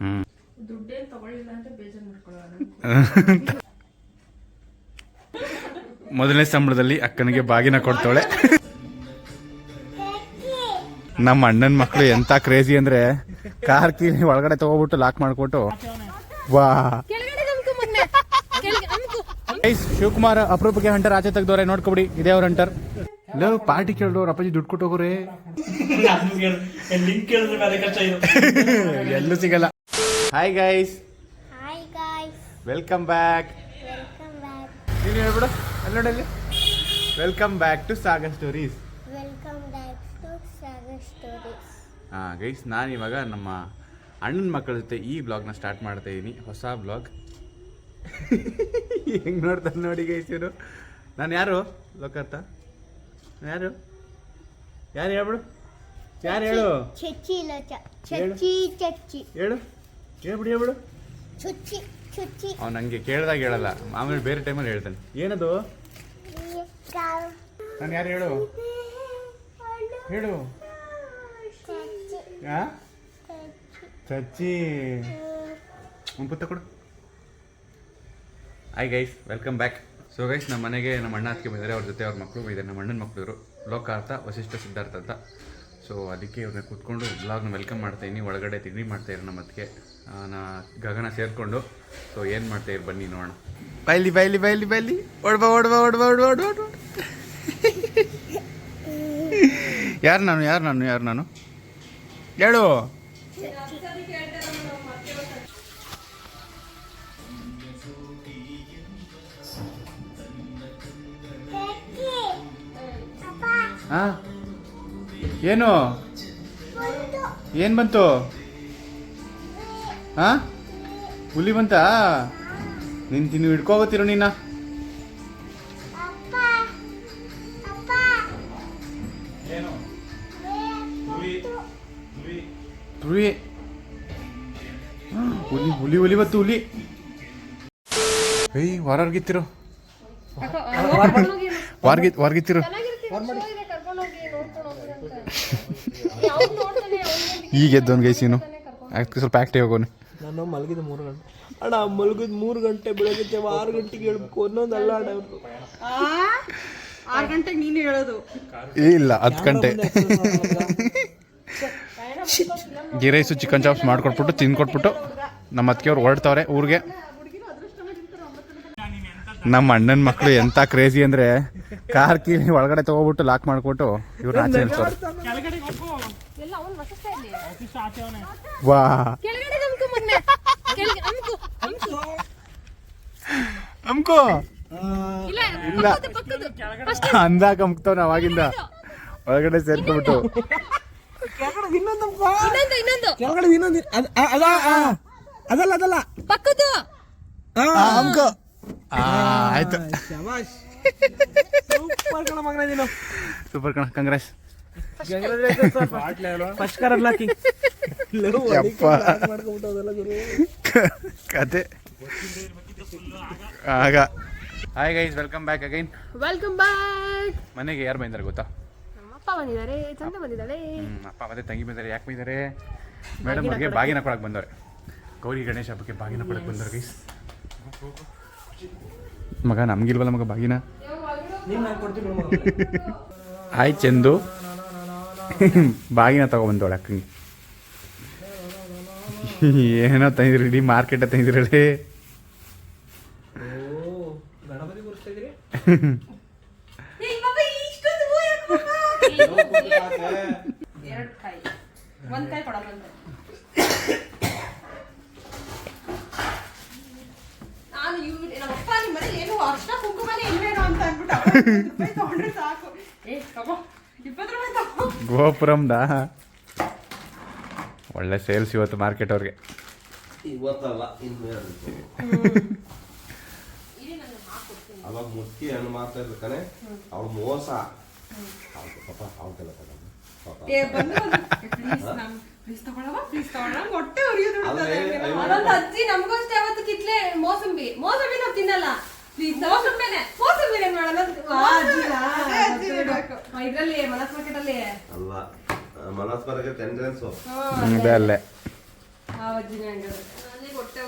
ಹ್ಮ್ ದುಡ್ಡೇನ್ ತಗೊಳ್ಳಿಲ್ಲ ಅಂತ ಬೇಜಾರ್ ಮಾಡ್ಕೊಳ್ಳೋಣ ಮೊದಲನೇ ಸಂಬಳದಲ್ಲಿ ಅಕ್ಕನಿಗೆ ಬಾಗಿನ ಕೊಡ್ತಾಳೆ ನಮ್ಮ ಅಣ್ಣನ ಮಕ್ಕಳು ಎಂತ ಕ್ರೇಜಿ ಅಂದ್ರೆ ಕಾರ್ ಕೀಲಿ ಒಳಗಡೆ ತಗೋಬಿಟ್ಟು ಲಾಕ್ ಮಾಡ್ಕೊಟ್ಟು. ವಾ. ಶಿವಕುಮಾರ್ ಅಪರೂಪಕ್ಕೆ ಹಂಟರ್ ಆಚೆ ತೆಗ್ದವ್ರೆ ನೋಡ್ಕೊಬಿಡಿ. ಇದೇ ಅವ್ರ ಹಂಟರ್ ಲವ್ ಪಾರ್ಟಿ ಕೇಳಿದವ್ರು ಅಪ್ಪಾಜಿ ದುಡ್ಡು ಕೊಟ್ಟು ಹೋಗೋರೆ ಎಲ್ಲೂ ಸಿಗಲ್ಲ. Hi guys welcome back. ನೀನು ಹೇಳ್ಬಿಡು ಅಲ್ಲಿ ನೋಡಲ್ಲಿ welcome back to Sagar stories welcome. ಹಾಂ ಗೈಸ್ ನಾನು ಇವಾಗ ನಮ್ಮ ಅಣ್ಣನ ಮಕ್ಕಳ ಜೊತೆ ಈ ಬ್ಲಾಗ್ನ ಸ್ಟಾರ್ಟ್ ಮಾಡ್ತಾ ಇದ್ದೀನಿ ಹೊಸ ಬ್ಲಾಗ್ ಹೆಂಗೆ ನೋಡ್ತಾರೆ ನೋಡಿ ಗೈಸ್ ಇವರು? ನಾನು ಯಾರು ಲೋಕತ್ತ ಯಾರು? ಯಾರು ಹೇಳ್ಬಿಡು? ಯಾರು ಹೇಳು? ಚಚ್ಚಿ ಚಚ್ಚಿ ಹೇಳು. ಚಚ್ಚಿ. ಹೇಳು. ಹೇಳ್ಬಿಡು ಹೇಳ್ಬಿಡು. ಚುಚ್ಚಿ ಚುಚ್ಚಿ. ಅವ್ನು ನನಗೆ ಕೇಳಿದಾಗ ಹೇಳಲ್ಲ. ಆಮೇಲೆ ಬೇರೆ ಟೈಮಲ್ಲಿ ಹೇಳ್ತಾನೆ. ಏನದು. ನಾನು ಯಾರು ಹೇಳು? ಹೇಳು. ಚಚ್ಚಿ. ಒಂದು ಪುತ್ತ ಕೊಡು. Hi guys welcome back so guys ನಮ್ಮ ಮನೆಗೆ ನಮ್ಮ ಅಣ್ಣ ಅದಕ್ಕೆ ಬಂದರೆ ಅವ್ರ ಜೊತೆ ಅವ್ರ ಮಕ್ಕಳು ಇದೆ. ನಮ್ಮ ಅಣ್ಣನ ಮಕ್ಕಳು ಇವರು. ಲೋಕಾರ್ಥ ವಶಿಷ್ಠ ಸಿದ್ಧಾರ್ಥ ಅಂತ. ಸೊ ಅದಕ್ಕೆ ಇವ್ರನ್ನ ಕೂತ್ಕೊಂಡು ಬ್ಲಾಗ್ನ ವೆಲ್ಕಮ್ ಮಾಡ್ತಾಯಿನಿ ಒಳಗಡೆ ತಿಂಡಿ ಮಾಡ್ತಾಯಿರು ನಮ್ಮ ಅದಕ್ಕೆ ನಾ ಗಗನ ಸೇರಿಕೊಂಡು. ಸೊ ಏನು ಮಾಡ್ತಾಯಿರು ಬನ್ನಿ ನೋಡೋಣ. ಬೈಲಿ ಬೈಲಿ ಬೈಲಿ ಬೈಲಿ. ಓಡ್ಬಾ ಓಡ್ಬಾ ಓಡ್ಬಾ ಓಡ್ಬಾ ಓಡ್ ಓಡ್ ಯಾರು ನಾನು ಯಾರು ನಾನು ಯಾರು ನಾನು? ಹೇಳು. ಹಾ ಏನು? ಏನು ಬಂತು? ಹಾ ಹುಲಿ ಬಂತಾ? ನಿನ್ ತಿನ್ನು ಹಿಡ್ಕೋಗತ್ತಿರು ನೀನ. ಹುಲಿ. ಹುಲಿ. ಹುಲಿ ಹುಲಿ ಬತ್ತು ಹುಲಿ. ಏಯ್ ಹೊರಗಿತ್ತಿರು ವಾರ್ಗಿ ಈಗ ಎದ್ದೊಂದು ಗೈಸಿನು ಅದಕ್ಕೆ ಸ್ವಲ್ಪ ಆಕ್ಟಿವ್ ಆಗೋನು ನಾನು ಮಲಗಿದ ಮೂರು ಗಂಟೆ. ಅಣ್ಣ ಮಲಗಿದ ಮೂರು ಗಂಟೆ ಬೆಳಗ್ಗೆ ಜಾವ ಆರು ಗಂಟೆಗೆ ಹೇಳ್ಬೇಕು ಅನ್ನೋದಲ್ಲ ಅಣ್ಣ ಅವ್ರ್ದು. ಆರು ಗಂಟೆಗೆ ನೀನು ಹೇಳೋದು. ಇಲ್ಲ ಹತ್ತು ಗಂಟೆ. ಗೀ ರೈಸು ಚಿಕನ್ ಚಾಪ್ಸ್ ಮಾಡ್ಕೊಟ್ಬಿಟ್ಟು ತಿನ್ಕೊಟ್ಬಿಟ್ಟು ನಮ್ಮ ಅತ್ತಿಗೆ ಅವ್ರು ಹೊರಡ್ತಾವ್ರೆ ಊರಿಗೆ. ನಮ್ಮ ಅಣ್ಣನ ಮಕ್ಕಳು ಎಂತ ಕ್ರೇಜಿ ಅಂದ್ರೆ ಕಾರ್ ಕೀಲಿ ಒಳಗಡೆ ತಗೋಬಿಟ್ಟು ಲಾಕ್ ಮಾಡ್ಕೊಟ್ಟು ಇವ್ರು ಆಚೆ ಇಲ್ಲಿ ವಾ. ಕೆಳಗಡೆ ನಮ್ಕು ಮೊನ್ನೆ ಕೆಳಗೆ ನಮ್ಕು ನಮ್ಕು ಅಮ್ಕೋ ಇಲ್ಲ ಅಂದಾಗ ಅಮ್ಕ್ತವ್ನ ಅವಾಗಿಂದ. ಒಳಗಡೆ ಸೇರ್ಕೊಬಿಟ್ಟು ಕೆಳಗಡೆ ಇನ್ನೊಂದು ಇನ್ನೊಂದು ಇನ್ನೊಂದು. ಕೆಳಗಡೆ ಇನ್ನೊಂದು ಅದ್- ಅ- ಅದ ಆ, ಅದಲ್ಲ ಅದಲ್ಲ. ಪಕ್ಕದ್ದು. ಅಮ್ಕೋ ಆಯ್ತು. ಸೂಪರ್ ಕಣ ಮಗನ ನೀನು. ಸೂಪರ್ ಕಣ ಕಾಂಗ್ರೆಸ್ ಫಸ್ಟ್ ಕಾರ್ ಅನ್ಲಾಕಿಂಗ್ ಯಪ್ಪ. ಕತೆ. ಆಗ. Hi guys welcome back again welcome back ಮನೆಗೆ ಯಾರು ಬಂದಿದ್ದಾರೆ ಗೊತ್ತಾ? ನಮ್ಮ ಅಪ್ಪ ಬಂದಿದ್ದಾರೆ ಚಂದ ಬಂದಿದ್ದಾಳೆ ಅಪ್ಪ ಮತ್ತೆ ತಂಗಿ ಬಂದಿದ್ದಾರೆ ಯಾಕೆ ಬಂದಿದ್ದಾರೆ? ಮೇಡಮ್ ಅವ್ರಿಗೆ ಬಾಗಿನ ಕೊಡಕ್ಕೆ ಬಂದವ್ರೆ. ಗೌರಿ ಗಣೇಶ ಹಬ್ಬಕ್ಕೆ ಬಾಗಿನ ಕೊಡಕ್ಕೆ ಬಂದವ್ರೆ ಗೈಸ್ ಮಗ ನಮ್ಗಿಲ್ವಲ್ಲ ಮಗ ಬಾಗಿನ? ಆಯ್ ನಾನು ಕೊಡ್ತೀನಿ ಮಗ. ಹಾಯ್ ಚಂದು. ಬಾಗಿನ ತಗೊಬಂದವಳೆ ಅಕ್ಕಂಗೆ. ಏನೋ ತಂದಿರಿ ಇಡೀ ಮಾರ್ಕೆಟ್ ಒಂದ್ ಕೈ ಕೊಡೋದಂತೆ ನಾನು ಇವ್ ನಮ್ಮ ಅಪ್ಪ ನಿಮ್ಮ ಮನೆ ಏನು ಅರ್ಶನ ಕುಂಕುಮನೇ ಇಲ್ವೇನೋ ಅಂತ ಅಂದ್ಬಿಟ್ಟು ಅವ್ರು ರೂಪಾಯಿ ತಗೊಂಡ್ರೆ ಸಾಕು. ಏ ತಗೋ ಇಪ್ಪತ್ತು ರೂಪಾಯಿ ತಗೋ. ಗೋಪುರಂದ? ಒಳ್ಳೆ ಸೇಲ್ಸ್ ಇವತ್ತು ಮಾರ್ಕೆಟ್ ಅವ್ರಿಗೆ. ಇವತ್ತಲ್ಲ ಇನ್ನು ಅವಾಗ ಮುಟ್ಟಿ ಹಣ್ಣು ಮಾತಾಡ್ಬೇಕಾನೆ ಅವ್ಳು ಮೋಸ. ಅವ್ಳಿಗೆಲ್ಲ ತಗೊಂಡು ಏ ಬಂದು ಪ್ಲೀಸ್ ನಮ್ ಪ್ಲೀಸ್ ತಗೊಳವ ಪ್ಲೀಸ್ ತಗೊಳ ಹೊಟ್ಟೆ ಉರಿಯೋದು ಅಲ್ಲೇ ಅದೊಂದು ಅಜ್ಜಿ ನಮಗಷ್ಟೇ ಅವತ್ತು ಕಿತ್ಲೆ ಮೋಸಂಬಿ. ಮೋಸಂಬಿ ನಾವು ತಿನ್ನಲ್ಲ. ಪ್ಲೀಸ್ ಮೋಸಂಬಿನೇ. ಮೋಸಂಬಿ ಏನ್ ಮಾಡೋಣ ಇದ್ರಲ್ಲಿ ಮನಸ್ ಮಾರ್ಕೆಟ್ ಅಲ್ಲಿ ಮನಸ್ ಆ ಅಜ್ಜಿನೇ ಹೊಟ್ಟೆ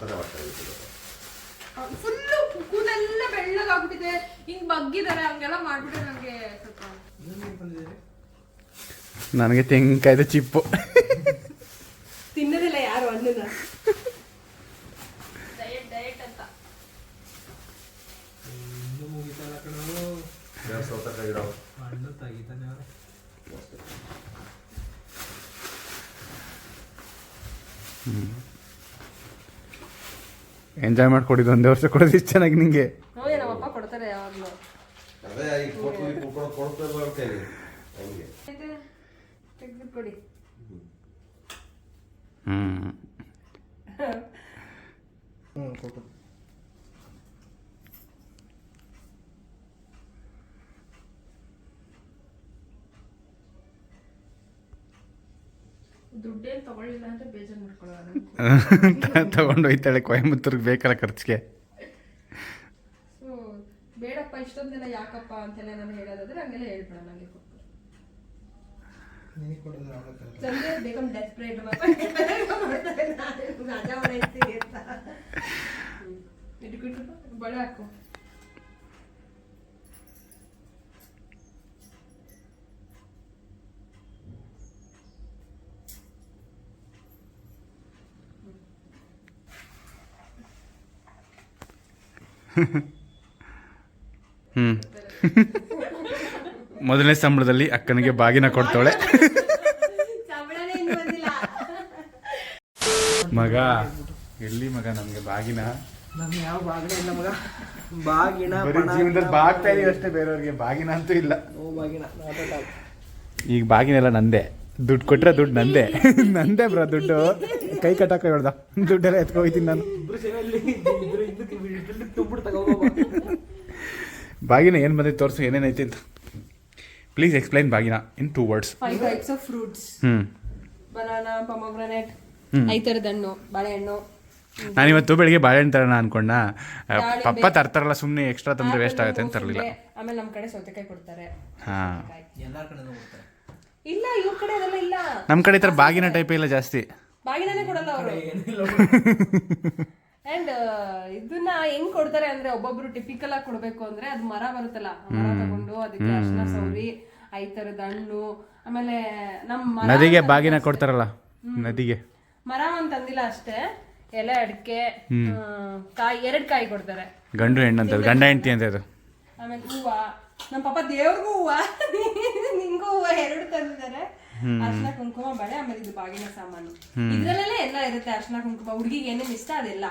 ತಲೆ ಹೊಟ್ಟೆ ಫುಲ್ಲು ಕೂದಲೆಲ್ಲ ಬೆಳ್ಳಗಾಗ್ಬಿಟ್ಟಿದೆ. ಹಿಂಗ್ ಬಗ್ಗಿದ್ದಾರೆ ಹಂಗೆಲ್ಲ ಮಾಡ್ಬಿಟ್ರೆ ನನಗೆ ಸ್ವಲ್ಪ ನನಗೆ ತೆಂಗಿನಕಾಯ್ದು ಚಿಪ್ಪು. ತಿನ್ನೋದಿಲ್ಲ ಯಾರು ಹಣ್ಣನ್ನ ಡಯಟ್ ಡಯಟ್ ಅಂತ. ಇನ್ನು ಮುಗಿತಲ್ಲ ಕಣೋ. ಎರಡು ಸೌತೆಕಾಯಿ ಇಡೋ ಹಣ್ಣು ತೆಗಿತಾನೆ ಅವ್ರೆ. ಎಂಜಾಯ್ ಮಾಡ್ಕೊಡಿದ್ದು ಒಂದೇ ವರ್ಷ ಕೊಡೋದು ಇಷ್ಟು ಚೆನ್ನಾಗಿ ನಿಂಗೆ. ನೋಡಿ ನಮ್ಮಪ್ಪ ಕೊಡ್ತಾರೆ ಯಾವಾಗಲೂ. ಅದೇ ಈ ಕೊಟ್ಟು ಈ ಕುಕ್ಕಡ ಕೊಡ್ತೇವೆ ಬರ್ತೇನೆ ಹಂಗೆ ಕೊಡಿ ಹ್ಞೂ ಹ್ಞೂ ಕೊಟ್ಟು ದುಡ್ಡೇನು ತಗೊಳ್ಳಿಲ್ಲ ಅಂದ್ರೆ ಬೇಜಾರು ಮಾಡ್ಕೊಳ್ಳೋಣ ತಗೊಂಡು ಹೋಯ್ತಾಳೆ ಕೊಯಂಬತ್ತೂರ್ಗೆ ಬೇಕಲ್ಲ ಖರ್ಚಿಗೆ. ಸೊ ಬೇಡಪ್ಪ ಇಷ್ಟೊಂದೆಲ್ಲ ಯಾಕಪ್ಪ ಅಂತೆಲ್ಲ ನಾನು ಹೇಳೋದಾದ್ರೆ ಹಂಗೆಲ್ಲ ಹೇಳ್ಬೇಡ ನನಗೆ ನಿನಗೆ ಕೊಡೋದು ಹ್ಞೂ ಮೊದಲನೇ ಸಂಬಳದಲ್ಲಿ ಅಕ್ಕನಿಗೆ ಬಾಗಿನ ಕೊಡ್ತಾಳೆ ಮಗ ಎಲ್ಲಿ ಮಗ ನಮಗೆ ಬಾಗಿನ? ಯಾವ ಬಾಗಿನ ಇಲ್ಲ ಮಗ. ಬಾಗಿನ ಎಲ್ಲ ಜೀವನದಲ್ಲಿ ಬಾಗ್ತಾ ಇದೀವಿ ಅಷ್ಟೇ ಬೇರೆಯವ್ರಿಗೆ ಬಾಗಿನ ಅಂತೂ ಇಲ್ಲ. ಬಾಗಿನ. not at all. ಈಗ ನಂದೆ. ದುಡ್ಡು ಕೊಟ್ರೆ ದುಡ್ಡು ನಂದೆ. ನಂದೆ ಬ್ರ ದುಡ್ಡು. ಕೈ ಕಟ್ಟಾಕ ಹೇಳ್ದ ದುಡ್ಡೆಲ್ಲ ಎತ್ಕೊ ಹೋಯ್ತೀನಿ ನಾನು. ಬಾಗಿನ ಏನು ಬಂದೈತೆ ತೋರಿಸು ಏನೇನೈತಿ ಅಂತ. ಪ್ಲೀಸ್ ಎಕ್ಸ್ಪ್ಲೈನ್ ಬಾಗಿನ in two words five types of fruits ಹ್ಞೂ ಬನಾನಾ ಪೊಮಗ್ರನೇಟ್. ಐ ಥರದ ಹಣ್ಣು ಬಾಳೆಹಣ್ಣು. ನಾನಿವತ್ತು ಬೆಳಿಗ್ಗೆ ಬಾಳೆಹಣ್ಣು ತರೋಣ ಅನ್ಕೊಂಡ ಪಪ್ಪ ತರ್ತಾರಲ್ಲ ಸುಮ್ಮನೆ ಎಕ್ಸ್ಟ್ರಾ ತಂದ್ರೆ ವೇಸ್ಟ್ ಆಗುತ್ತೆ ಅಂತ ತರಲಿಲ್ಲ. ಆಮೇಲೆ ನಮ್ಮ ಕಡೆ ಸೌತೆಕಾಯಿ ಕೊಡ್ತಾರೆ. ಹಾಂ. ಎಲ್ಲಾರ ಕಡೆನೂ ಕೊಡ್ತಾರೆ. ಇಲ್ಲ ಇವ್ರ ಕಡೆ ಅದೆಲ್ಲ ಇಲ್ಲ. ನಮ್ಮ ಕಡೆ ಈ ಥರ ಬಾಗಿನ ಟೈಪ್ ಇಲ್ಲ ಜಾಸ್ತಿ. ಬಾಗಿನೇ ಕೊಡಲ್ಲ ಅವರು. ಅಂಡ್ ಇದನ್ನ ಹೆಂಗ್ ಕೊಡ್ತಾರೆ ಅಂದ್ರೆ ಒಬ್ಬೊಬ್ರು ಟಿಪಿಕಲ್ ಆಗಿ ಕೊಡ್ಬೇಕು ಅಂದ್ರೆ ಅದು ಮರ ಬರುತ್ತಲ್ಲ ಆ ಮರ ತಗೊಂಡು ಅದಕ್ಕೆ ಅರ್ಶನ ಸೌರಿ ಐತರದ ತರದ ಹಣ್ಣು ಆಮೇಲೆ ನಮ್ಮ ನದಿಗೆ ಬಾಗಿನ ಕೊಡ್ತಾರಲ್ಲ ನದಿಗೆ. ಮರ ಅಂತ ಅಂದಿಲ್ಲ ಅಷ್ಟೇ ಎಲೆ ಅಡಿಕೆ ಕಾಯಿ ಎರಡ್ ಕಾಯಿ ಕೊಡ್ತಾರೆ. ಗಂಡು ಹೆಣ್ಣು ಅಂತ ಗಂಡ ಹೆಂಡತಿ ಅಂತ ಅದು. ಆಮೇಲೆ ಹೂವ. ನಮ್ಮ ಪಾಪ ದೇವ್ರಿಗೂ ಹೂವ ನಿಂಗೂ ಹೂವ ಎರಡು ತಂದಿದ್ದಾರೆ. ಅರ್ಶಿನ ಕುಂಕುಮ ಬಳೆ ಆಮೇಲೆ ಇದು ಬಾಗಿನ ಸಾಮಾನು. ಇದ್ರಲ್ಲೇ ಎಲ್ಲ ಇರುತ್ತೆ ಅರ್ಶನ ಕುಂಕುಮ. ಹುಡುಗಿಗೆ ಏನೇನು ಇಷ್ಟ ಅದೆಲ್ಲ.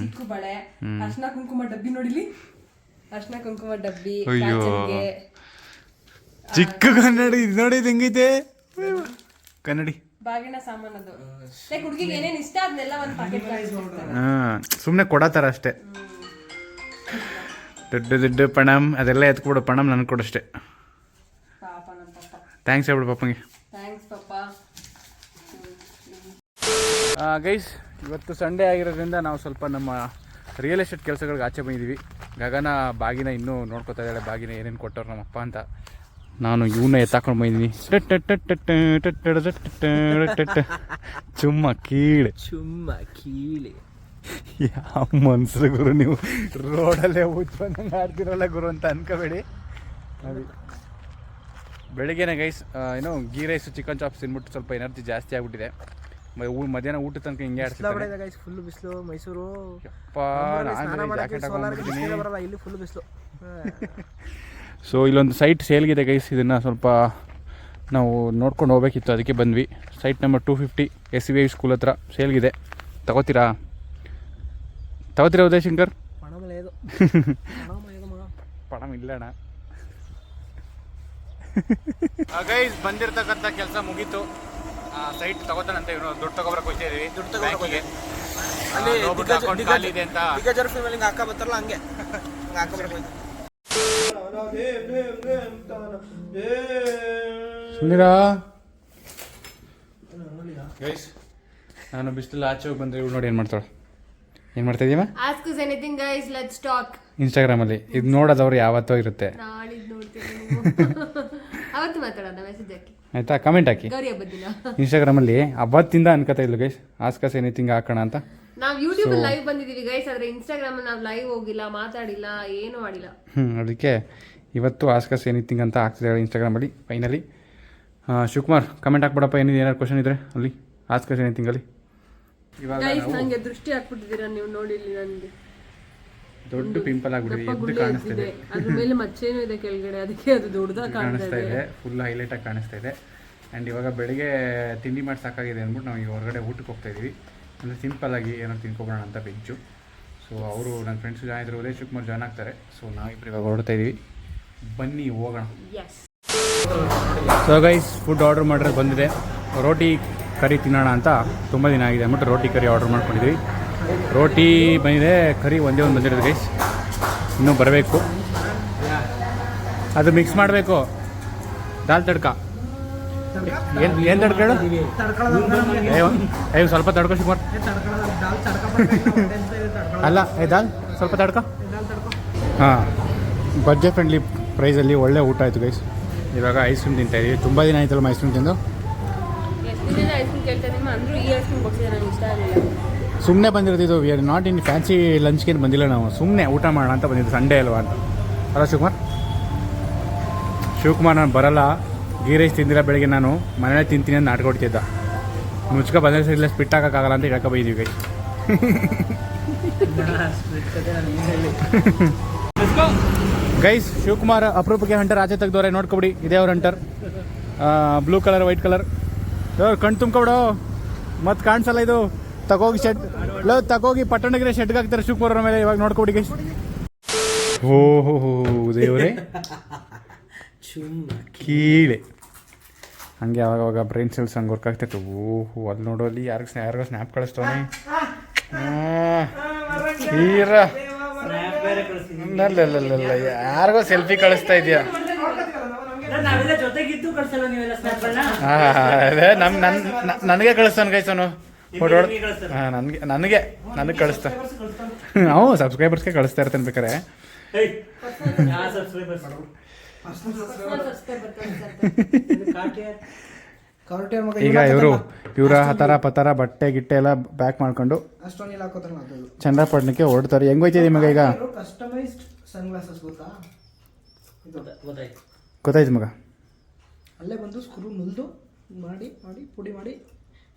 ಚಿಕ್ಕು ಬಳೆ ಅರ್ಶನ ಕುಂಕುಮ ಡಬ್ಬಿ ನೋಡಿಲಿ? ಅರ್ಶನ ಕುಂಕುಮ ಡಬ್ಬಿ ಅಯ್ಯೋ. ಚಿಕ್ಕ ಕನ್ನಡಿ ಇದು ನೋಡಿ ಇದು ಹೆಂಗೈತೆ? ಕನ್ನಡಿ. ಬಾಗಿನ ಸಾಮಾನದು. ಲೈಕ್ ಹುಡುಗಿಗೆ ಏನೇನ್ ಇಷ್ಟ ಅದನ್ನೆಲ್ಲ ಒಂದ್ ಪ್ಯಾಕೆಟ್ ಹಾ ಸುಮ್ಮನೆ ಕೊಡತಾರ ಅಷ್ಟೇ. ದೊಡ್ಡ ದೊಡ್ಡ ಪಣಮ್ ಅದೆಲ್ಲ ಎತ್ಕೊಬಿಡು. ಪಣಮ್ ನನಗೆ ಕೊಡಷ್ಟೇ ಪಾಪ ನಮ್ಮ ಪಾಪ. ಥ್ಯಾಂಕ್ಸ್ ಹೇಳ್ಬಿಡು ಪಪ್ಪಂಗೆ ಥ್ಯಾಂಕ್ಸ್ ಪಪ್ಪ ಗೈಸ್ ಇವತ್ತು ಸಂಡೇ ಆಗಿರೋದ್ರಿಂದ ನಾವು ಸ್ವಲ್ಪ ನಮ್ಮ ರಿಯಲ್ ಎಸ್ಟೇಟ್ ಕೆಲಸಗಳಿಗೆ ಆಚೆ ಬಂದಿದ್ದೀವಿ ಗಗನ ಬಾಗಿನ ಇನ್ನೂ ನೋಡ್ಕೊತಾ ಇದ್ದಾಳೆ. ಬಾಗಿನ ಏನೇನು ಕೊಟ್ಟವ್ರು ನಮ್ಮಪ್ಪ ಅಂತ. ನಾನು ಇವನ್ನ ಎತ್ತಾಕೊಂಡು ಬಂದಿದ್ದೀನಿ ಚುಮ್ಮ ಕೀಳೆ. ಚುಮ್ಮ ಕೀಳೆ. ಯಾವ ಮನ್ಸು ಗುರು ನೀವು? ರೋಡಲ್ಲೇ ಉತ್ಪನ್ನ ಆಡ್ತಿರಲ್ಲ ಗುರು ಅಂತ ಅನ್ಕೋಬೇಡಿ. ಬೆಳಿಗ್ಗೆನೆ ಗೈಸ್ ಏನು ಗೀ ರೈಸು ಚಿಕನ್ ಚಾಪ್ಸ್ ತಿನ್ಬಿಟ್ಟು ಸ್ವಲ್ಪ ಎನರ್ಜಿ ಜಾಸ್ತಿ ಆಗ್ಬಿಟ್ಟಿದೆ. ಮಧ್ಯಾಹ್ನ ಊಟ ತನಕ ಹಿಂಗೆ ಗೈಸ್ ಫುಲ್ ಬಿಸಿಲು ಮೈಸೂರು. ಯಪ್ಪ ನಾನು ಜಾಕೆಟ್ ಇಲ್ಲಿ ಫುಲ್ ಬಿಸಿಲು. ಸೊ ಇಲ್ಲೊಂದು ಸೈಟ್ ಸೇಲ್ಗಿದೆ ಗೈಸ್ ಇದನ್ನು ಸ್ವಲ್ಪ ನಾವು ನೋಡ್ಕೊಂಡು ಹೋಗ್ಬೇಕಿತ್ತು. ಅದಕ್ಕೆ ಬಂದ್ವಿ. Site number two fifty S V I school ಹತ್ರ ಸೇಲ್ಗಿದೆ ತಗೋತೀರಾ? ತಗೋತೀರಾ ಉದಯ ಶಂಕರ್? ಮಣಮಲೆ ಇಲ್ಲ ಮಣಮಲೆ ಮಗ. ಗೈಸ್ ಬಂದಿರತಕ್ಕಂಥ ಕೆಲಸ ಮುಗೀತು. ಸೈಟ್ ತಗೋತಾನಂತ ಇವನು ದುಡ್ಡು ತಗೋಬರಕ್ಕೆ ಹೋಗ್ತಾ ಇದೀವಿ. ದುಡ್ಡು ತಗೋಬರಕ್ಕೆ. ಅಲ್ಲಿ account ದಿಗ್ಗಜ- ಖಾಲಿ ಇದೆ ಅಂತ. ದಿಗ್ಗಜರ ಫಿಲ್ಮ್ ಅಲ್ಲಿ ಹಾಕ ಬರ್ತಾರಲ್ಲ ಹಂಗೆ. ಹಂಗ ಅಕ್ಕ ಬರಕ್ಕೆ ಸುಂದಿರಾ ಗೈಸ್ ನಾನು ಬಿಸಿಲು ಆಚೆ ಹೋಗಿ ಬಂದ್ರೆ ಇವಳು ನೋಡಿ ಏನು ಮಾಡ್ತಾಳೆ. ಏನು ಮಾಡ್ತಾ ಇದೀವ? Ask us anything guys let's talk ಇನ್ಸ್ಟಾಗ್ರಾಮಲ್ಲಿ ಇದು ನೋಡೋದವ್ರು ಯಾವತ್ತೋ ಇರುತ್ತೆ. ನಾಳೆ ನೋಡ್ತೀನಿ ಅವತ್ತು ಮಾತಾಡೋಣ ಮೆಸೇಜ್ ಹಾಕಿ. ಆಯಿತಾ? ಕಮೆಂಟ್ ಹಾಕಿ. ಗೌರಿ ಹಬ್ಬದ ದಿನ ಇನ್ಸ್ಟಾಗ್ರಾಮಲ್ಲಿ ಅವತ್ತಿಂದ ಅನ್ಕೋತಾ ಇದ್ಲು ಗೈಸ್ ಆಸ್ಕಸ್ ಎನಿಥಿಂಗ್ ಹಾಕೋಣ ಅಂತ. ನಾವು ಯೂಟ್ಯೂಬ್ ಲೈವ್ ಬಂದಿದೀವಿ ಗೈಸ್ ಆದ್ರೆ ಇನ್ಸ್ಟಾಗ್ರಾಮ್ ನಾವು ಲೈವ್ ಹೋಗಿಲ್ಲ ಮಾತಾಡಿಲ್ಲ ಏನು ಮಾಡಿಲ್ಲ. ಹ್ಞೂ ಅದಕ್ಕೆ ಇವತ್ತು ಆಸ್ಕಸ್ ಎನಿಥಿಂಗ್ ಅಂತ ಆಗ್ತಿದ್ದಾರೆ ಇನ್ಸ್ಟಾಗ್ರಾಮಲ್ಲಿ ಫೈನಲಿ ಶಿವಕುಮಾರ್ ಕಮೆಂಟ್ ಹಾಕ್ಬಿಡಪ್ಪ ಏನಿದೆ ಏನಾದ್ರು ಕ್ವಶನ್ ಇದ್ರೆ ಅಲ್ಲಿ. ಆಸ್ಕಸ್ ಎನಿಥಿಂಗಲ್ಲಿ ಇವಾಗ ಗೈಸ್ ನಂಗೆ ದೃಷ್ಟಿ ಹಾಕ್ಬಿಟ್ಟಿದ್ದೀರಾ ನೀವು ನೋಡಿಲ್ಲ ನನಗೆ ದೊಡ್ಡ ಪಿಂಪಲ್ ಆಗ್ಬಿಟ್ಟಿದೆ ಎದ್ದು ಕಾಣಿಸ್ತಿದೆ ಅದ್ರ ಮೇಲೆ ಮಚ್ಚೇನು ಇದೆ ಕೆಳಗಡೆ ಅದಕ್ಕೆ ಅದು ದೊಡ್ಡದಾಗಿ ಕಾಣಿಸ್ತಾ ಇದೆ. ಫುಲ್ ಹೈಲೈಟ್ ಆಗಿ ಕಾಣಿಸ್ತಾ ಇದೆ. ಆ್ಯಂಡ್ ಇವಾಗ ಬೆಳಿಗ್ಗೆ ತಿಂಡಿ ಮಾಡಿ ಸಾಕಾಗಿದೆ ಅಂದ್ಬಿಟ್ಟು ನಾವು ಈಗ ಹೊರಗಡೆ ಊಟಕ್ಕೆ ಹೋಗ್ತಾ ಇದೀವಿ. ಅಂದರೆ ಆಗಿ ಏನೋ ತಿನ್ಕೊಬೋಣ ಅಂತ ಬೆಂಚು ಸೊ ಅವರು ನನ್ನ ಫ್ರೆಂಡ್ಸು ಜಾಯ್ನ್ ಇದ್ರು ಉದಯ್ ಶಿವಕುಮಾರ್ ಜಾಯ್ನ್ ಆಗ್ತಾರೆ. ಸೊ ನಾವಿಬ್ರು ಇವಾಗ ಹೊರಡ್ತಾ ಇದೀವಿ. ಬನ್ನಿ ಹೋಗೋಣ. ಸೊ ಗೈಸ್ ಫುಡ್ ಆರ್ಡರ್ ಮಾಡಿರೋ ಬಂದಿದೆ. ರೋಟಿ ಕರಿ ತಿನ್ನೋಣ ಅಂತ ತುಂಬ ದಿನ ಆಗಿದೆ ಅಂದ್ಬಿಟ್ಟು ರೋಟಿ ಕರಿ ಆರ್ಡರ್ ಮಾಡ್ಕೊಂಡಿದ್ವಿ. ರೋಟಿ ಬಂದಿದೆ ಕರಿ ಒಂದೇ ಒಂದು ಬಂದಿರೋದು ಗೈಸ್ ಇನ್ನೂ ಬರಬೇಕು. ಅದು ಮಿಕ್ಸ್ ಮಾಡಬೇಕು. ದಾಲ್ ತಡ್ಕ. ಏನು ಏನು ತಡ್ಕ ಹೇಳು ಒಂದ್ ಸ್ವಲ್ಪ ತಡ್ಕೊ ಶುಕ್ರ ಅಲ್ಲ ಏ ದಾಲ್ ಸ್ವಲ್ಪ ತಡ್ಕ. ಹಾಂ. ಬಜ್ಜೆ ಫ್ರೆಂಡ್ಲಿ ಪ್ರೈಸಲ್ಲಿ ಒಳ್ಳೆ ಊಟ ಆಯಿತು ಗೈಸ್ ಇವಾಗ ಐಸ್ ಕ್ರೀಮ್ ತಿಂತಾ ಇದೀವಿ. ತುಂಬ ದಿನ ಆಯ್ತಲ್ಲ ಐಸ್ ಕ್ರೀಮ್ ತಿಂದು? ಸುಮ್ಮನೆ ಬಂದಿರೋದಿದ್ದು we are not in fancy ಲಂಚ್ಗೇನು ಬಂದಿಲ್ಲ ನಾವು. ಸುಮ್ಮನೆ ಊಟ ಮಾಡೋಣ ಅಂತ ಬಂದಿದ್ದು. ಸಂಡೇ ಅಲ್ವಾ ಅಂತ. ಅಲ್ಲ ಶಿವಕುಮಾರ್. ಶಿವಕುಮಾರ್, ನಾನು ಬರಲ್ಲ. ಗೀ ರೈಸ್ ತಿಂದಿಲ್ಲ ಬೆಳಗ್ಗೆ ನಾನು. ಮನೇಲೆ ತಿಂತೀನಿ ಅಂತ ನಾಟಕ ಹೊಡ್ತಿದ್ದ. ಮುಚ್ಕ ಬಂದರೆ ಇಲ್ಲ ಸ್ಪಿಟ್ ಹಾಕೋಕ್ಕಾಗಲ್ಲ ಅಂತ ಹೇಳ್ಕೊ ಬೈದೀವಿ ಗೈ ಗೈಸ್ ಶಿವಕುಮಾರ್ ಅಪರೂಪಕ್ಕೆ ಹಂಟರ್ ಆಚೆ ತೆಗೆದವ್ರೆ. ನೋಡ್ಕೊಬಿಡಿ. ಇದೇ ಅವ್ರ hunter blue colour white colour ಕಣ್ ತುಂಬ್ಕೊಬಿಡು ಮತ್ತೆ ಕಾಣಿಸಲ್ಲ ಇದು. ತಗೋಗಿ ಶೆಡ್ ಲೋ ತಗೋಗಿ ಪಟ್ಟಣಗಿರಿ ಶೆಡ್ಗೆ ಹಾಕ್ತಾರೆ ಶಿವಕುಮಾರ್ ಅವ್ರ ಮೇಲೆ ಇವಾಗ ನೋಡ್ಕೊಡಿ ಗೈಸ್ ಓ ಹೋ ಹೋ ದೇವ್ರೆ. ಕೀಳೆ. ಹಂಗೆ ಅವಾಗ ಅವಾಗ ಬ್ರೈನ್ ಸೆಲ್ಸ್ ಹಂಗೆ ವರ್ಕ್ ಆಗ್ತೈತೆ ಓಹೋ ಅಲ್ಲಿ ನೋಡು ಅಲ್ಲಿ ಯಾರಿಗ ಯಾರಿಗೋ ಸ್ನ್ಯಾಪ್ ಕಳಿಸ್ತಾನೆ ಹೀರ ಇಲ್ಲ ಯಾರಿಗೋ ಸೆಲ್ಫಿ ಕಳಿಸ್ತಾ ಇದೆಯಾ? ಸ್ನ್ಯಾಪ್ಗಳನ್ನ ಅದೇ ನಮ್ಮ ನನ್ನ ನನಗೆ ಕಳಿಸ್ತಾನೆ ಗೈಸನು ಫೋಟೋ ಹಾಂ ನನಗೆ ನನಗೆ ನನಗೆ ಕಳಿಸ್ತಾ. ನಾವು ಸಬ್ಸ್ಕ್ರೈಬರ್ಸ್ಗೆ ಕಳಿಸ್ತಾ ಇರ್ತೇನೆ ಬೇಕಾರೆ. ಯಾ ಸಬ್ಸ್ಕ್ರೈಬರ್ಸ್ ಕಾರ್ಟಿಯರ್ ಮಗ ಈಗ ಇವರು ಇವರ ಹತರ ಪತರ ಬಟ್ಟೆ ಗಿಟ್ಟೆ ಎಲ್ಲ ಪ್ಯಾಕ್ ಮಾಡ್ಕೊಂಡು ಚಂದ್ರಪಟ್ಟಣಕ್ಕೆ ಹೊರಡ್ತಾರೆ ಹೆಂಗ್ ಹೋಯ್ತಿದೆ ಮಗ ಈಗ? ಕಸ್ಟಮೈಸ್ಡ್ ಸನ್ ಗೊತ್ತಾ? ಇದು. ಗೊತ್ತಾಯ್ತು ಗೊತ್ತಾಯ್ತು. ಮಗ. ಅಲ್ಲೇ ಬಂದು ಸ್ಕ್ರೂ ಮುಲ್ದು ಮಾಡಿ ಮಾಡಿ ಪುಡಿ ಮಾಡಿ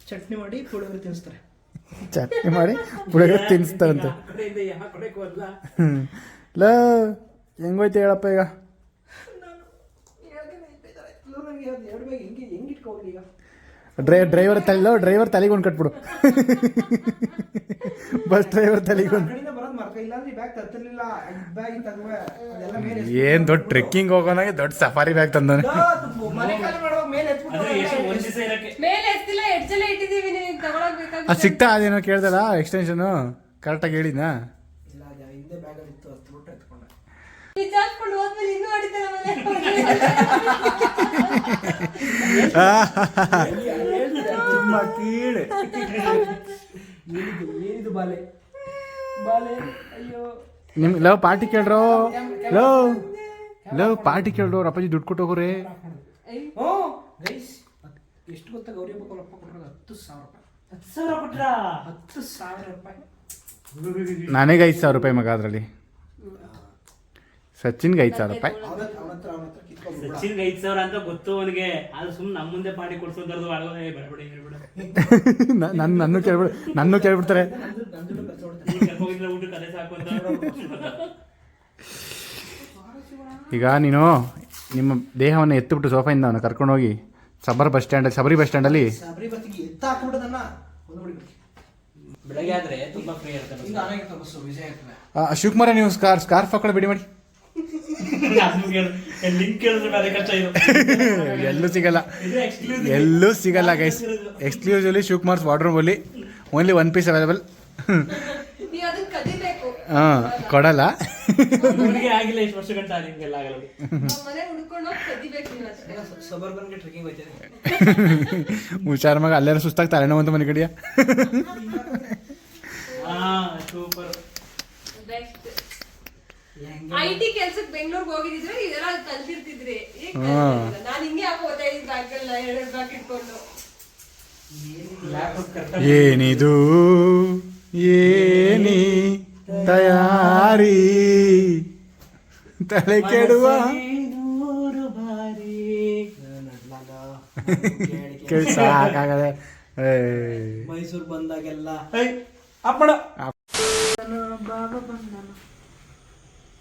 ಚಟ್ನಿ ಮಾಡಿ ಪುಳಿಯೋಗರೆ ತಿನ್ನಿಸ್ತಾರೆ. ಚಟ್ನಿ ಮಾಡಿ ಪುಳಿಯೋಗರೆ ತಿನ್ನಿಸ್ತಾರಂತೆ. ಲ ಹೆಂಗೋಯ್ತು ಹೇಳಪ್ಪ ಈಗ? ಡ್ರೈ ಡ್ರೈವರ್ ತಲೆ ಡ್ರೈವರ್ ತಲೆಗೊಂಡು ಒಂದು ಕಟ್ಬಿಡು ಬಸ್ ಡ್ರೈವರ್ ತಲೆಗೆ ಏನ್ ದೊಡ್ಡ ಟ್ರೆಕ್ಕಿಂಗ್ ಹೋಗೋನಾಗೆ ದೊಡ್ಡ ಸಫಾರಿ ಬ್ಯಾಗ್ ತಂದಾನೆ. ಅದು ಸಿಗ್ತಾ ಅದೇನೋ ಕೇಳ್ದಲ್ಲ ಎಕ್ಸ್ಟೆನ್ಷನು ಕರೆಕ್ಟಾಗಿ ಹೇಳಿದ್ನಾ? ತುಂಬಾ ಕೀಳೆ. ಏನಿದು ಏನಿದು ಬಾಲೆ? ನಿಮ್ love party ಕೇಳ್ರೋ? Love love. Party ಕೇಳ್ರೋ ಅವ್ರ ಅಪ್ಪಾಜಿ ದುಡ್ಡು ಕೊಟ್ಟು ಹೋಗ್ರಿ? ಎಷ್ಟು ಗೊತ್ತಾ ಗೌರಿ ಹಬ್ಬಕ್ಕೆ ಅವ್ರ ಅಪ್ಪ ಹತ್ತು ಸಾವಿರ ರೂಪಾಯಿ. ಹತ್ತು ಸಾವಿರ ಕೊಟ್ರ? ಹತ್ತು ಸಾವಿರ ರೂಪಾಯಿ. ನನಗೆ ಐದು ಸಾವಿರ ರೂಪಾಯಿ ಮಗ ಅದರಲ್ಲಿ. ಸಚಿನ್ಗೆ ಐದು ಸಾವಿರ ರೂಪಾಯಿ. ಸಚಿನ್ಗೆ ಐದ್ ಸಾವಿರ ಅಂತ ಗೊತ್ತು ಅವನಿಗೆ. ಅದು ಸುಮ್ಮನೆ ನಮ್ಮ ಮುಂದೆ ಪಾಡಿ ಕೊಡ್ಸೋದ್ರದ್ದು ಹೇಳ್ಬಿಡ. ನನ್ನ ನನ್ನ ಕೇಳ್ಬಿಡು ನನ್ನ ಕೇಳ್ಬಿಡ್ತಾರೆ. ಊಟ ಕಲೆ ಸಾಕು ಅಂತ ಈಗ ನೀನು ನಿಮ್ಮ ದೇಹವನ್ನು ಎತ್ತಿಬಿಟ್ಟು ಸೋಫಾಯಿಂದ ಅವನು ಕರ್ಕೊಂಡೋಗಿ ಸಬರ್ ಬಸ್ ಸ್ಟ್ಯಾಂಡ್ ಸಬರಿ ಬಸ್ ಸ್ಟ್ಯಾಂಡಲ್ಲಿ ಸಬರಿ ಎತ್ತ ಬೆಳಗ್ಗೆ ಆದ್ರೆ ತುಂಬಾ ಫ್ರೀ ಶಿವಕುಮಾರ ನೀವು ಸ್ಕಾರ್ ಸ್ಕಾರ್ಫ್ ಹಾಕೊಂಡು ಬಿಡಿ ಮಾಡಿ. ಎಲ್ಲೂ ಸಿಗಲ್ಲ. ಎಲ್ಲೂ ಸಿಗಲ್ಲ ಗೈಸ್ ಎಕ್ಸ್ಕ್ಲೂಸಿವ್ಲಿ ಶಿವಕುಮಾರ್ಸ್ ಅಲ್ಲಿ ಓನ್ಲಿ ಒನ್ ಪೀಸ್ ಅವೈಲೇಬಲ್ ಹಾಂ ಕೊಡಲ್ಲ. ಆಗಿಲ್ಲ ಇಷ್ಟು ವರ್ಷ ಗಂಟ ನಿಮ್ಗೆಲ್ಲ ಆಗಲ್ಲ. ಸಬರ್ಬನ್ಗೆ ಟ್ರೆಕಿಂಗ್ ಹುಷಾರ್ ಮಗ ಅಲ್ಲೇ ಸುಸ್ತಾಗಿ ತಲೆನೋವು ಅಂತ ಮನೆ ಕಡೆಯ? ಹಾ ಸೂಪರ್ ಬೆಸ್ಟ್ ಐ ಟಿ ಕೆಲ್ಸಕ್ಕೆ ಬೆಂಗಳೂರಿಗೆ ಹೋಗಿದ್ರೆ ಇದೆಲ್ಲ ಕಲ್ತಿರ್ತಿದ್ರಿ. ನಾನು ಹಿಂಗೆ ಹಾಕೋತಾ ಇದ್ದೀನಿ ಬ್ಯಾಗಲ್ಲ ಎರಡು ಬ್ಯಾಗ್ ಇಟ್ಕೊಂಡು. ಏನಿದು? ಏನಿ? ತಯಾರಿ. ತಲೆ ಕೆಡುವ. ಸಾಕಾಗದೆ. ಮೈಸೂರು ಬಂದಾಗೆಲ್ಲ. ಅಪ್ಪಣ.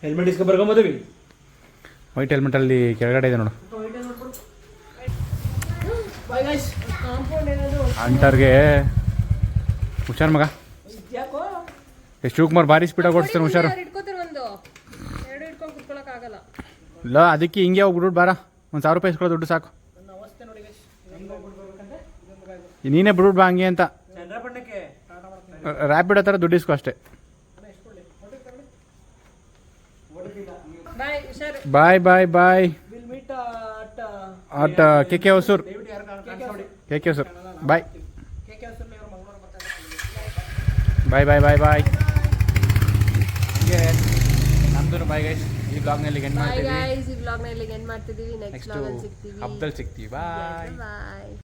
ಹೆಲ್ಮೆಟ್ ಇಸ್ಕೊ ಬರ್ಕೊಂಬೋದವಿ ವೈಟ್ ಹೆಲ್ಮೆಟ್ ಅಲ್ಲಿ ಕೆಳಗಡೆ ಇದೆ ನೋಡು. ಅಂಟರ್ಗೆ ಹುಷಾರ್ ಮಗ. ಶಿವಕುಮಾರ್ ಭಾರಿ ಸ್ಪೀಡಾಗಿ ಓಡಿಸ್ತಾನೆ ಹುಷಾರು. ಇಟ್ಕೋತಾರೆ ಒಂದು. ಎರಡು ಇಟ್ಕೊಂಡು ಕುತ್ಕೊಳಕ್ ಆಗಲ್ಲ. ಇಲ್ಲ ಅದಕ್ಕೆ ಹಿಂಗೆ ಹೋಗ್ಬಿಟ್ಟು ಬಾರ. ಒಂದು ಸಾವಿರ ರೂಪಾಯಿ ಇಸ್ಕೊಳ್ಳೋ ದುಡ್ಡು ಸಾಕು. ನೀನೇ ಬಿಡ್ಬಿಟ್ಟು ಬಾ ಹಂಗೆ ಅಂತ. ರ್ಯಾಪಿಡ್ ಹತ್ರ ದುಡ್ಡು ಇಸ್ಕೊ ಅಷ್ಟೇ. ಬಾಯ್ ಹುಷಾರು. Bye bye bye. Will meet at K K Hosur. K K Hosur. Bye. Bye bye bye bye. ನಮ್ದು ಬಾಯ್ ಗೈಸ್ ಈ ಬ್ಲಾಗ್ನಲ್ಲಿ ಎಂಡ್ ಬಾಯ್ ಮಾಡ್ತೀವಿ. ಈ ವ್ಲಾಗ್ನ ಇಲ್ಲಿಗೆ ಎಂಡ್ ಮಾಡ್ತಿದೀವಿ. ನೆಕ್ಸ್ಟ್ ಹಬ್ಬದಲ್ಲಿ ಸಿಗ್ತೀವಿ. ಬಾಯ್ ಬಾಯ್